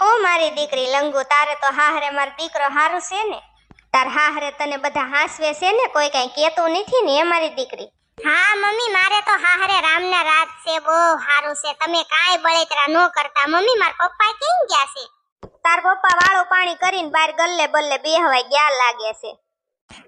હો મારી દીકરી, લંગુ, તારે તો હાહરે મારો દીકરો હારું છે ને? તાર હાહરે તને બધા હાસવે છે ને? કોઈ કઈ કેતું નથી ને એ મારી દીકરી. હા, મમ્મી, મારે તો હાહરે રામના રાત છે, બહુ સારું છે. તમે કાંઈ બળેતરા ન કરતા. મમ્મી, મારા પપ્પા કેમ ગયા છે? તાર પપ્પા વાળું પાણી કરીને બાર ગલ્લે બલ્લે બેહવાય ગયા લાગે છે.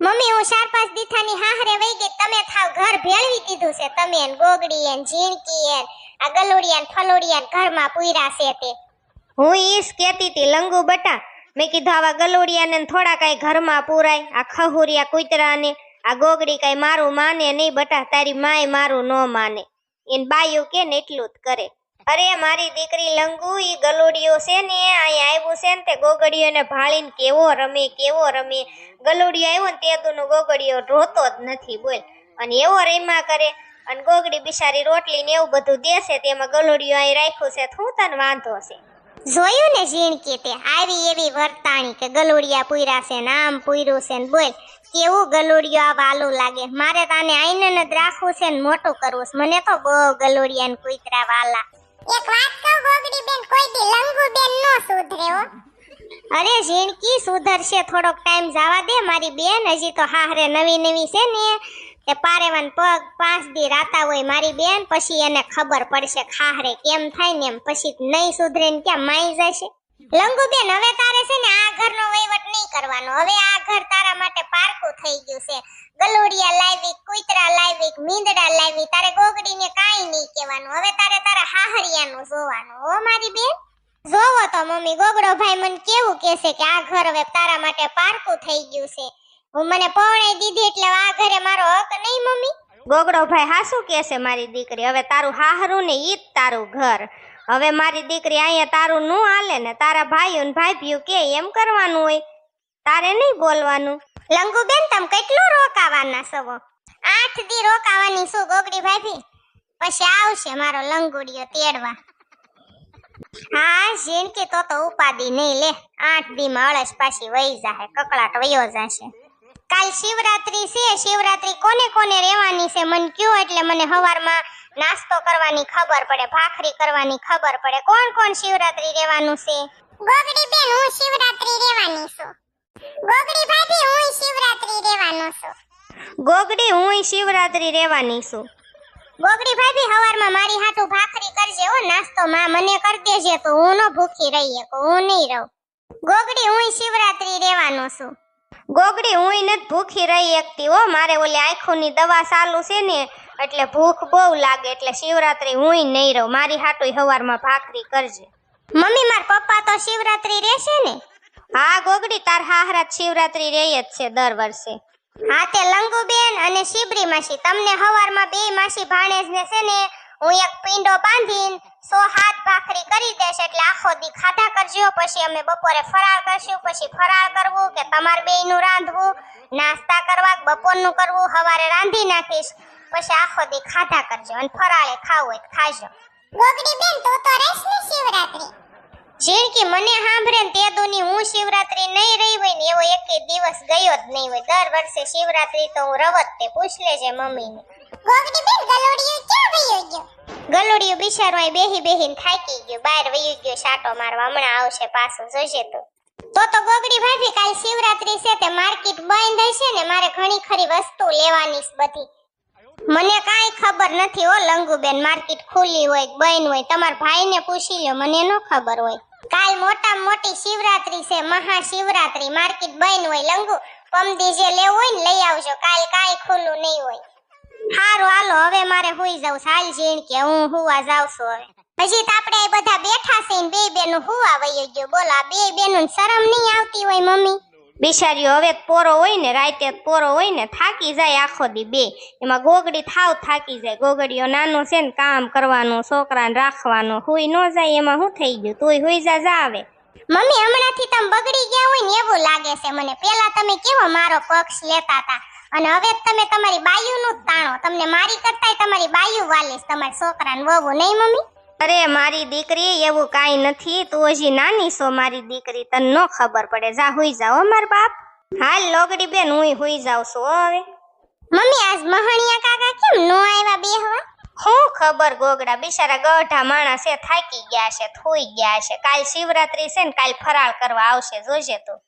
મમ્મી, હું ચાર પાંચ દીથાની હાહરે વઈ ગઈ. તમે થાવ ઘર ભેળવી દીધું છે. તમે એન ગોગડી એન ઝીણકી એન આ ગલુડિયા ને ફલોડિયા ને ઘરમાં પૂર્યા છે તે. હું ઈસ કેતી તી લંગુ બટા. મેં કીધું, આવા ગલોડિયાને થોડા કાંઈ ઘરમાં પૂરાય, આ ખહુરિયા કૂતરાને, આ ગોગડી કાંઈ મારું માને નહીં બટા, તારી માય મારું ન માને. એન બાયું કે ને એટલું જ કરે. અરે, મારી દીકરી લંગુ, ઈ ગલોડિયો છે ને અહીંયા આવ્યું છે ને, તે ગોગડીઓને ભાળીને કેવો રમે કેવો રમે. ગલોડિયો આવ્યો ને, તે તું ગોગડીયો રોતો જ નથી, બોલ. અને એવો રેમા કરે, અને ગોગડી બિચારી રોટલી ને એવું બધું દેશે, તેમાં ગલોડિયો અહીં રાખ્યું છે, તો હું તને વાંધો છે જોયું ને ઝીણકી તે? આવી એવી વર્તાણી કે ગલુડિયા પૂર્યા છે ને આમ પૂર્યું છે ને બોલ. કેવું ગલુડિયો આ વાલું લાગે? મારે તાને આઈને જ રાખવું છે ને મોટું કરવું છે. મને તો બહુ ગલુડિયા ને કુતરા વાલા. એક વાત કહું ગોગડી બેન કોઈ દી લંગુ બેન નો સુધરે હો. અરે ઝીણકી સુધરશે થોડોક ટાઈમ જવા દે મારી બેન. હજી તો હારે નવી નવી છે ને. પારેવાન પગ પાંચ દી રાતા હોય મારી બેન, પછી એને ખબર પડશે ખાહરે કેમ થાય ને એમ. પછી નહીં સુધરે ને ક્યાં માઈ જશે? લંગુબેન, હવે તારે છે ને આ ઘરનો વહીવટ નહીં કરવાનો. હવે આ ઘર તારા માટે પારકું થઈ ગયું છે. ગલુડિયા લાવી, કુતરા લાવી, મીંદડા લાવી, તારે ગોગડીને કાંઈ નહીં કહેવાનું. હવે તારે તારા હાહરિયાનું જોવાનું. હો મારી બેન? જોવો તો મમ્મી, ગોગડો ભાઈ મને કેવું કહેશે કે આ ઘર હવે તારા માટે પારકું થઈ ગયું છે. હું મને પૌણે દીધી એટલે આ ઘરે મારો હક નહીં, મમ્મી. ગોગડો ભાઈ હાસુ કહેશે મારી દીકરી, હવે તારું હાહરું ને ઈ જ તારું ઘર. હવે મારી દીકરી અહીંયા તારું નું હાલે ને, તારા ભાઈઓ ને ભાભીઓ કે એમ કરવાનું હોય. તારે નહીં બોલવાનું. લંગુ બેન તમે કેટલું રોકાવાના સવો આઠ દી રોકાવાની શું ગોગડી ભાભી. પછી આવશે મારો લંગુડિયો તેડવા. હા ઝીણકી તો તો ઉપાદી નહીં લે. આઠ દી માં અળસ પાછી વહી જાહે, કકળાટ વયો જાશે. કાલ શિવરાત્રી છે શિવરાત્રી કોને કોને રહેવાની છે મન કયો? એટલે મને હવારમાં નાસ્તો કરવાની ખબર પડે ભાખરી કરવાની ખબર પડે. કોણ કોણ શિવરાત્રી રહેવાનું છે? ગોગડી બેન હું શિવરાત્રી રહેવાની છું. ગોગડી ભાભી હું શિવરાત્રી રહેવાનો છું. ગોગડી હું શિવરાત્રી રહેવાની છું. ગોગડી ભાભી હવારમાં મારી હાટુ ભાખરી કરજે હો નાસ્તો માં મને કરી દેજે તો હું નો ભૂખી રહી હું નહીં રહું. ગોગડી હું શિવરાત્રી રહેવાનો છું. ગોગડી હું નથી ભૂખી રહી એકતી હો મારે ઓલી આંખોની દવા ચાલુ છે ને એટલે ભૂખ બહુ લાગે એટલે શિવરાત્રી હું નહીં રહું. મારી હાટુય હવારમાં ભાખરી કરજે. મમ્મી માર પપ્પા તો શિવરાત્રી રહેશે ને? હા ગોગડી તાર હાહરા શિવરાત્રી રહે જ છે દર વર્ષે. હા તે લંગુબેન અને શિબરી માસી. તમને હવારમાં બે માસી ભાણેજને છે ને હું એક પિંડો બાંધીને સો હાથ ભાખરી કરી દેશ એટલે આખો દી ખાધા કરજો પછી અમે બપોરે ફરાળ કરશું પછી ફરાળ કરવું કે તમારે બેયનું રાંધવું નાસ્તા કરવા બપોરનું કરવું હવારે રાંધી નાખીશ પછી આખો દી ખાધા કરજો અને ફરાળે ખાવું હોય ખાજો. ગોગડી બેન તો તો રહેશ ને શિવરાત્રી. ઝીણકી મને સાંભળે ને તે દુની હું શિવરાત્રી નહીં રહી હોય ને એવો એકે દિવસ ગયો જ નહીં હોય. દર વર્ષે શિવરાત્રી તો હું રવત તે પૂછ લેજે મમ્મીને. ગોગડી બેન ગલોડીયો ક્યાં વયો ગયો? ગલોડિયો બિચારો બેહી બેહીને થાકી ગયો. બહાર વયું ગયો, સાટો મારવા. હમણાં આવશે પાછું, જોજે તો. તો તો ગોગડી ભાભી કાલ શિવરાત્રી છે તે માર્કેટ બંધ હશે ને, મારે ઘણી ખરી વસ્તુ લેવાની બધી. મને કાંઈ ખબર નથી ઓ લંગુબેન, માર્કેટ ખુલ્લી હોય બંધ હોય. તમારા ભાઈને પૂછી લ્યો, મને ન ખબર હોય. કાલ મોટા મોટી શિવરાત્રી છે, મહાશિવરાત્રી. માર્કેટ બંધ હોય, લંગુ પમદી જે લેવું હોય ને લઈ આવજો. કાલ કાંઈ ખુલ્લું નહીં હોય. હારું હાલો હવે મારે હુઈ જાઉં સાલ જીણ કે હું હુવા જાઉં છું હવે. પછી તો આપણે બધા બેઠા છે ને બે બેનું હુવા વયો ગયો. બોલા બે બેનું શરમ નહીં આવતી હોય મમ્મી? બિચારીઓ હવે પોરો હોય ને રાતે પોરો હોય ને થાકી જાય આખો દી બે. એમાં ગોગડી થાવ થાકી જાય. ગોગડીઓ નાનું છે ને કામ કરવાનું છોકરાને રાખવાનું હુઈ ન જાય એમાં શું થઈ ગયું? તુંય હુઈ જા જા આવે મમ્મી હમણાંથી તમે બગડી ગયા હોય ને એવું લાગે છે મને. પેલા તમે કેવો મારો પક્ષ લેતા હતા? અને હવે તમે તમારી બાયુનું જ તાણો. તમને મારી કરતાય તમારી બાયુ વાલીશ તમારા છોકરાને વહુ નહીં મમ્મી? અરે મારી દીકરી એવું કાંઈ નથી. તું હજી નાની છો મારી દીકરી. તને ન ખબર પડે. જા હુઈ જાઓ હો માર બાપ. હાલ લોગડી બેન હુંય હુઈ જાઉં છું હવે. મમ્મી આજ મહાણિયા કાકા કેમ નો આવ્યા બેહવા? હું ખબર ગોગડા? બિચારા ગઢા માણસ એ થાકી ગયા છે થોઈ ગયા છે. કાલ શિવરાત્રી છે ને કાલ ફરાળ કરવા આવશે જોજે તું.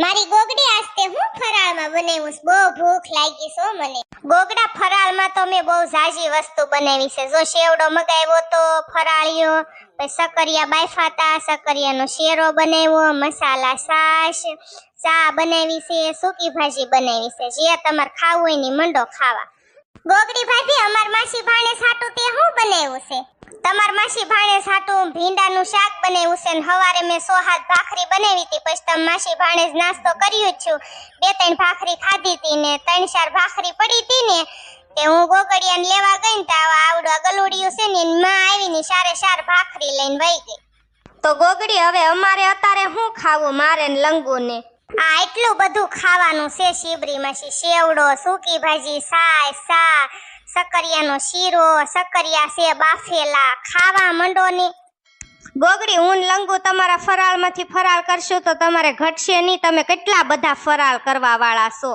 મારી ગોગડી આસ્તે હું ફરાળમાં બનાવ્યું. બહુ ભૂખ લાગી છો મને. ગોગડા ફરાળમાં તો મેં બહુ ઝાઝી વસ્તુ બનાવી છે. જો શેવડો મગાવ્યો તો ફરાળિયો, પછી સકરિયા બાફાતા સકરિયાનો શેરો બનાવ્યો, મસાલા, છાશ, ચા બનાવી છે, સૂકી ભાજી બનાવી છે. જે તમારે ખાવું હોય ને મંડો ખાવા. ગોગડી ભાભી, અમાર માસી ભાણે સાટું તે શું બનાવ્યું છે? તમાર માસી ભાણે સાટું ભીંડાનું શાક બનાવ્યું છે ને હવારે મેં સો હાથ ભાખરી બનાવી હતી, પછી તમે માસી ભાણે જ નાસ્તો કર્યો જ છું. બે ત્રણ ભાખરી ખાધી હતી ને ત્રણ ચાર ભાખરી પડી હતી ને તે હું ગોગડિયાને લેવા ગઈ ને તો આવા આવડું ગલુડિયું છે ને માં આવી ને સારે સાર ભાખરી લઈને વહી ગઈ. તો ગોગડી, હવે અમારે અત્યારે શું ખાવું મારે ને લંગુને? આ એટલું બધું ખાવાનું છે શિબરી માસી, શેવડો, સૂકી ભાજી, સાય સા સકરિયાનો શીરો, સકરિયા છે, બાફેલા, ખાવા મંડો ને ગોગડી, ઊન, લંગુ તમારા ફરાળમાંથી ફરાળ કરશો તો તમારે ઘટશે નહીં. તમે કેટલા બધા ફરાળ કરવા વાળા છો?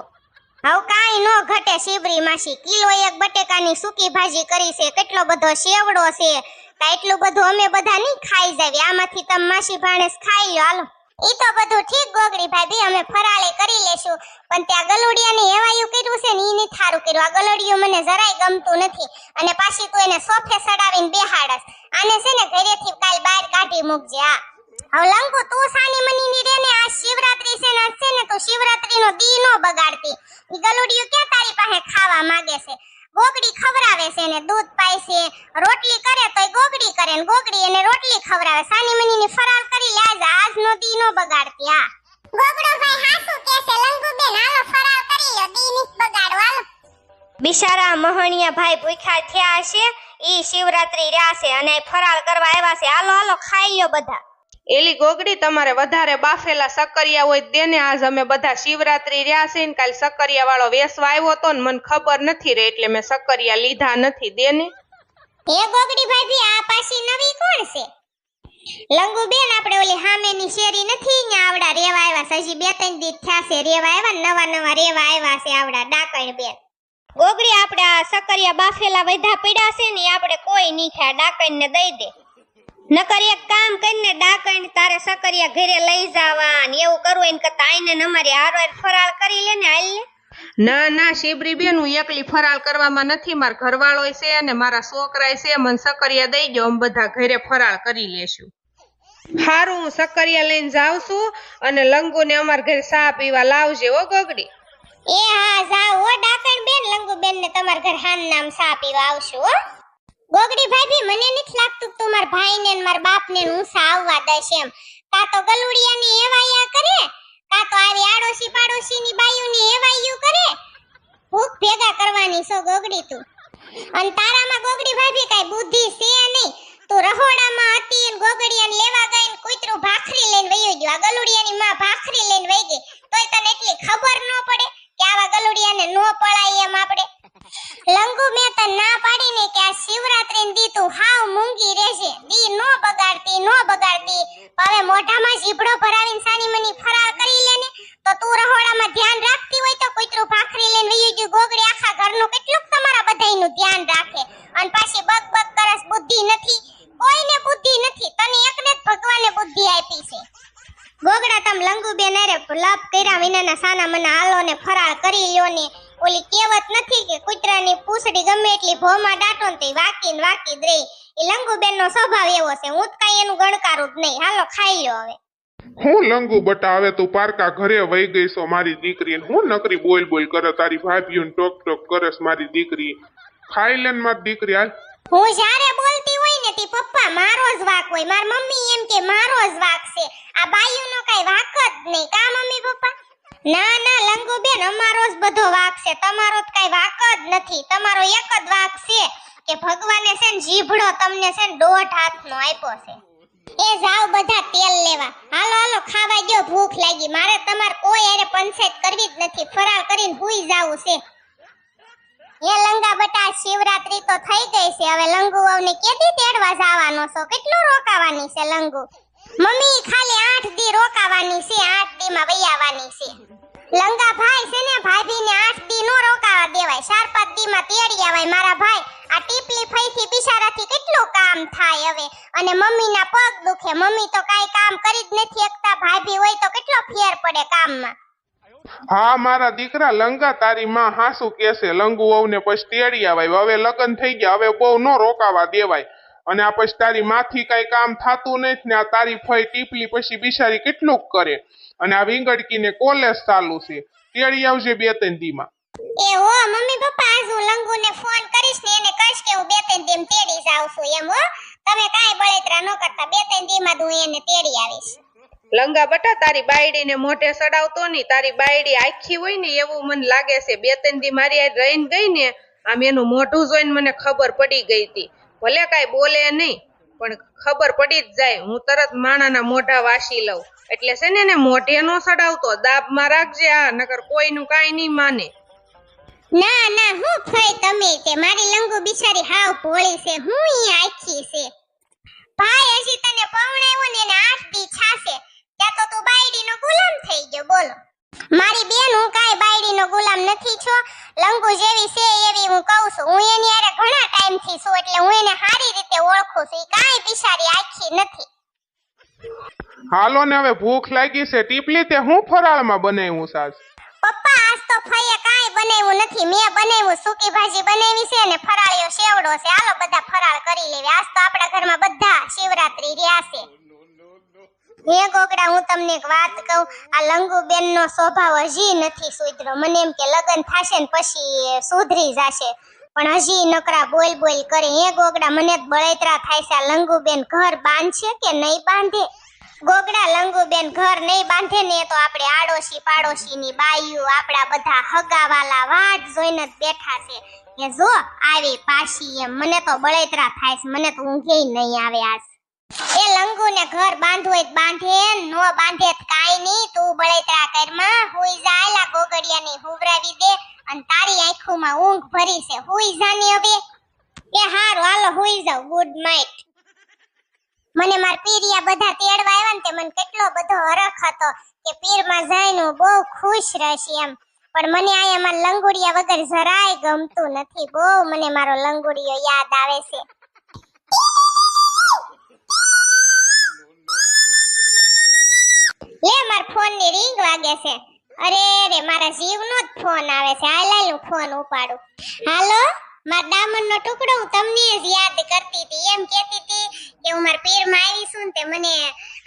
હવે કાંઈ નો ઘટે શિબરી માસી. કિલો એક બટેકાની સૂકી ભાજી કરી છે. કેટલો બધો સેવડો છે. તા એટલું બધું અમે બધા નહીં ખાઈ જાવી. આમાંથી તમે માસી ભાણેસ ખાઈ લો હાલો. એ તો બધું ઠીક ગોગડી ભાભી અમે ફરાળે કરી લેશું પણ ત્યાં ગલુડિયાને એવાયું કર્યું છે ને એને થારું કર્યું. આ ગલોડિયું મને જરાય ગમતું નથી. અને પાછી તું એને સોફે સડાવીને બેહાડસ. આને છે ને ઘરેથી કાલ બહાર કાઢી મૂકજે આ હવે લંકુ તું સાની મનીની રે ને, આ શિવરાત્રી છે ને છે ને તું શિવરાત્રીનો દી નો બગાડતી. ઈ ગલોડિયું ક્યાં તારી પાસે ખાવા માંગે છે? ગોગડી ખવરાવે છે ને, દૂધ પાય છે. રોટલી કરે તોય ગોગડી કરે ને, ગોગડી એને રોટલી ખવરાવે સાની મનીની ફરાળ કરી લે, આજ આજનો દી નો બગાડતી આ ગોગડો ભાઈ બિચારા મહણિયા ભાઈ ભૂખ્યા થયા છે ઈ શિવરાત્રી રહ્યા છે અને ફરાળ કરવા આવ્યા છે. હાલો હાલો ખાઈ લ્યો બધા. એલી ગોગડી તમારે વધારે બાફેલા સક્કરિયા હોય દે ને આજ અમે બધા શિવરાત્રી રહ્યા છે ને કાલ સક્કરિયા વાળો વેસવા આવ્યો તો ને મને ખબર નથી રે એટલે મેં સક્કરિયા લીધા નથી દેને. હે ગોગડી ભાભી આ પાછી નવી કોણ છે? લંગુ બેન આપણે ઓલી હામેની શેરી નથી ને આવડા રેવા આવ્યા હજી બે ત્રણ દી થયા છે રેવા આવ્યા નવા નવા રેવા આવ્યા છે આવડા ડાકણ બેન ગોગડી આપણે આ સકરિયા બાફેલા વધા પડ્યા છે ને આપણે કોઈ નહીં ખાય ડાકણને દઈ દે. નકર એક કામ કરીને ડાકણ તારે સકરિયા ઘરે લઈ જાવા ને એવું કરવું એને કરતા આઈને અમારી હારો ફરાળ કરી લે ને હાલ ને ના ના, શિબરી બેન, હું એકલી ફરાળ કરવામાં નથી. મારા ઘરવાળો છે અને મારા છોકરા છે. મને સક્કરિયા દઈ ગયો અમે બધા ઘરે ફરાળ કરી લેશું. સારું હું સક્કરિયા લઈને જાઉં છું અને લંગુને અમારા ઘરે ચા પીવા લાવજે ઓ ગોગડી એ હા, જાઓ હો, ડાકણ બેન, લંગુ બેન ને તમાર ઘર હાન નામ સા પીવા આવશું ગોગડી ભાભી, મને નથી લાગતું તું ભાઈ ને માર બાપ ને હું સા આવવા દઈશ એમ. કા તો ગલુડિયા ની એવાયા કરે, કા તો આવી આડોશી પાડોશી ની બાયુ ની એવાયું કરે. ભૂખ ભેગા કરવાની છો ગોગડી તું. અને તારામાં ગોગડી ભાભી કાઈ બુદ્ધિ છે નહીં. તું રહોડામાં હતી અને ગોગડિયાને લેવા ગઈ ને કૂતરું ભાખરી લઈને વયો ગયો. આ ગલુડિયાની માં ભાખરી લઈને વઈ ગઈ. તોય તને એટલી ખબર ન પડે. કે આવા ગલુડિયાને નો પડાય એમ આપણે. લંગુ મે તો ના પાડી ને કે આ શિવરાત્રી દી તું હાવ મૂંગી રહેશે દી નો બગાડતી નો બગાડતી. હવે મોઢામાં જીભડો ભરાવીને સાની મની ફરાળ કરી લે ને. તો તું રહોડામાં ધ્યાન રાખતી હોય તો કૂતરું ભાખરી લઈને વયું ગયું ગોગડી આખા ઘરનું કેટલુંક તમારા બધાયનું ધ્યાન રાખે. અને પાછી બક બક કરસ બુદ્ધિ નથી. કોઈને બુદ્ધિ નથી. તને એકને જ ભગવાને બુદ્ધિ આપી છે. ગોગડા તમ લંગુ અરે લપ કર્યા વિનાના સાના મને હાલો ને ફરાળ કરી યોની ઓલી કહેવત નથી કે કૂતરાની પૂંછડી ગમે એટલી ભોમાં દાટો ને તે વાકી ને વાકી જ રહી. એ લંગુબેન નો સ્વભાવ એવો છે હું જ એનું ગણકારું જ નહીં. હાલો ખાઈ લો હવે. હું લંગુ બટા હવે તું પારકા ઘરે વહી ગઈ છો મારી દીકરી. હું નકરી બોલ બોલ કરે તારી ભાભીઓ ટોક ટોક કરસ મારી દીકરી. ખાઈ લેન મારી દીકરી હાલ. હું જ્યારે બોલતી હોય ને પપ્પા, મારો જ વાક હોય. માર મમ્મી એમ કે, મારો જ વાક છે. આ બાયુનો કઈ વાક જ નહીં. કા મમ્મી, પપ્પા? ના ના લંગુ બેન અમારો જ બધો વાક છે. તમારો જ કઈ વાક જ નથી. તમારો એક જ વાક છે કે ભગવાને છે ને જીભડો તમને છે ને દોઢ હાથનો આપ્યો છે. એ જાવ બધા તેલ લેવા. હાલો હાલો, ખાવા ગયો ભૂખ લાગી. મારે તમારે કોઈ અરે પંચાયત કરવી જ નથી. ફરાળ કરીને હુઈ જાવું છે. એ લંગા બટા, શિવરાત્રી તો થઈ ગઈ છે. હવે લંગુ વહુને કેદી તેડવા જવાનો છો? કેટલું રોકાવાની છે લંગુ? મમ્મી, ખાલી આઠ દી રોકાવાની છે, આઠ દી માં વૈયાવાની છે. લંગા ભાઈ છે ને, ભાભીને આઠ દી નો રોકાવા દેવાય. ચાર પાંચ દી માં તેડી આવાય. મારા ભાઈ, આ ટીપલી ફાઈ થી બિશારા થી કેટલું કામ થાય હવે? અને મમ્મીના પગ દુખે. મમ્મી તો કાઈ કામ કરી જ નથી એકતા ભાભી હોય તો કેટલો ફેર પડે કામમાં? હા, મારા દીકરા, લંગા તારી માં હાસુ કેસે લંગુ વહુને પછી તેડી હવે લગ્ન થઈ ગયા, હવે બહુ ન રોકાવા દેવાય. અને આ પછી તારી માથી કઈ કામ થતું નથી ને આ તારી ફઈ ટીપલી પછી બિચારી કેટલુંક કરે. અને આ વિંગડકીને કોલેજ ચાલુ છે. તેડી આવજે બે ત્રણ દીમાં. એ હો, મમ્મી પપ્પા આજ હું લંગુને ફોન કરીશ ને એને કહીશ કે હું બે ત્રણ દીમ તેડી જાઉં છું એમ હો તમે કાંઈ બળેતરા ન કરતા બે ત્રણ દીમાં જ હું એને તેડી આવીશ લંગા બટા, તારી બાયડીને મોઢે સડાવતો ની તારી બાયડી આખી હોય ને એવું મને લાગે છે. બે ત્રણ દી મારી રહીને ગઈ ને, આમ એનું મોઢું જોઈને મને ખબર પડી ગઈ હતી. ભલે કાંઈ બોલે નહીં, પણ ખબર પડી જ જાય. હું તરત માણાના મોઢા વાસી લઉં. એટલે છે ને મોઢે નો સડાવતો. દાબમાં રાખજે આ, નકર કોઈનું કાંઈ નહીં માને. ના ના, હું ફઈ તમે તે. મારી લંગુ બિચારી હાવ ભોળી છે. હું આખી છે. ભાઈ, હજી તને પવણાવ્યો ને એને આઠ દી છાશે. ત્યાં તો તું બાયડીનો ગુલામ થઈ ગયો બોલો. મારી બેન હું કાઈ બાયડીનો ગુલામ નથી છો. લંગુ જેવી છે એવી હું કહું છું. હું એની હારે ઘણા ટાઈમથી છું એટલે હું એને સારી રીતે ઓળખું છું. કાંઈ બિચારી આખી નથી. હાલો ને હવે ભૂખ લાગી છે. ટીપલી તે હું ફરાળમાં બનાવ્યું સાસ? પપ્પા આજ તો ફઈએ કાઈ બનાવ્યું નથી. મેં બનાવ્યું સૂકી ભાજી બનાવી છે અને ફરાળીયો શેવડો છે. હાલો બધા ફરાળ કરી લેવી. આજ તો આપણા ઘરમાં બધા શિવરાત્રી રહ્યા છે. હે ગોગડા, હું તમને એક વાત કહું, આ લંગુબેન નો સ્વભાવ હજી નથી સુધરો મને એમ કે લગ્ન થશે ને પછી સુધરી જશે. પણ હજી નકરા બોલ બોલ કરે. હે ગોગડા, મને જ બળતરા થાય છે આ લંગુબેન ઘર બાંધશે કે નહીં બાંધે? ગોગડા, લંગુબેન ઘર નહીં બાંધે ને તો આપણે આડોશી પાડોશીની બાઈઓ, આપણા બધા હગાવાલા વાટ જોઈને જ બેઠા છે. કે જો, આવી પાછી એમ. મને તો બળેતરા થાય છે. મને તો ઊંઘે નહીં આવે આજ. એ લંગુને ઘર બાંધવું હોય બાંધે, નો બાંધે કાઈ નહીં. તું બળેતરા કરમાં હુઈ જાયલા ગોગડિયાની હુવરાવી દે અને તારી આંખોમાં ઊંઘ ભરી છે. હુઈ જાની હવે. એ હારું, હાલો, હુઈ જાવ ગુડ નાઈટ મને માર પીરિયા બધા તેડવા આવ્યા ને તે મને કેટલો બધો હરખ હતો કે પીરમાં જઈને હું બહુ ખુશ રહેશે એમ. પણ મને અહીંયા મારા લંગુડિયા વગર જરાય ગમતું નથી. બહુ મને મારો લંગુડિયો યાદ આવે છે. લે માર ફોનની રિંગ વાગે છે. અરે રે મારા જીવનો જ ફોન આવે છે. હાલ હાલ, હું ફોન ઉપાડું. હાલો, માર દામન નો ટુકડો હું તમને જ યાદ કરતી હતી. એમ કહેતી હતી કે હું મારા પીરમાં છું તે મને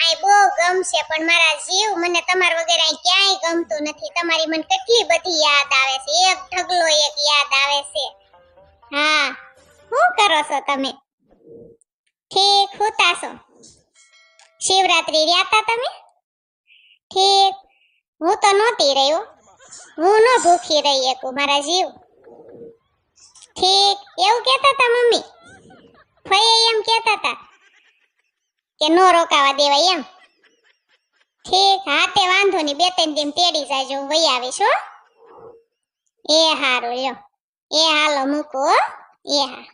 આય બહુ ગમશે, પણ મારા જીવ મને તમાર વગર આય ક્યાંય ગમતું નથી. તમારી મને કેટલી બધી યાદ આવે છે. એક ઢગલો એક યાદ આવે છે. હા શું કરો છો તમે? ઠીક હુતા છો શિવરાત્રી રહ્યા તમે? ઠીક. હું તો નહોતી રહ્યો. હું ન ભૂખી રહી એકું મારા જીવ. ઠીક. એવું કહેતા હતા મમ્મી. ફઈએ એમ કહેતા હતા કે નો રોકાવા દેવાય એમ. ઠીક. હા તે વાંધો નહીં, બે ત્રણ દિન તેડી જાજો, હું વહી આવીશ, હો. એ હારું, લ્યો. એ હાલો મૂકો એ હા.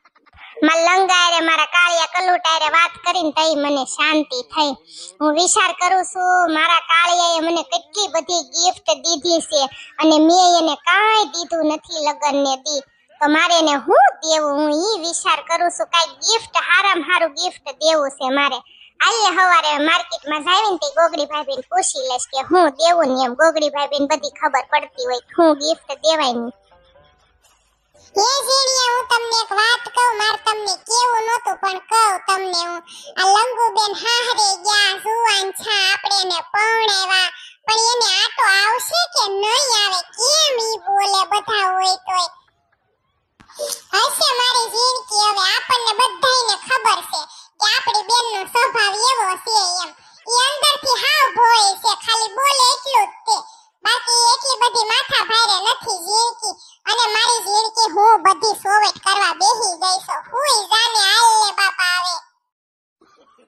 લંગારે મારા કાળિયા કલુટાયરે વાત કરીને તઈ મને શાંતિ થઈ. હું વિચાર કરું છું, મારા કાળિયાએ મને કેટલી બધી ગિફ્ટ દીધી છે અને મેં એને કાંઈ દીધું નથી લગ્નને દી. તો મારે એને હું દેવું? હું ઈ વિચાર કરું છું, કાંઈ ગિફ્ટ હારામ હારું ગિફ્ટ દેવું છે મારે. આઈએ હવારે માર્કેટમાં જાવીને તે ગોગડી ભાભીને પૂછી લઈશ કે હું દેવું ને એમ. ગોગડી ભાભીને બધી ખબર પડતી હોય હું ગિફ્ટ દેવાય ને. હે ઝીણિયા કે આપણને બધાને ખબર છે કે આપણી બેનનો સ્વભાવ એવો છે એમ. ઈ અંદરથી હાવ ભોય છે, ખાલી બોલે એટલું બાકી એટલી બધી માથા ભારે નથી જીવકી અને મારી જીવકી હું બધી સોવેટ કરવા બેહી ગઈ છું હુઈ જાને હાલ ને બાપા આવે.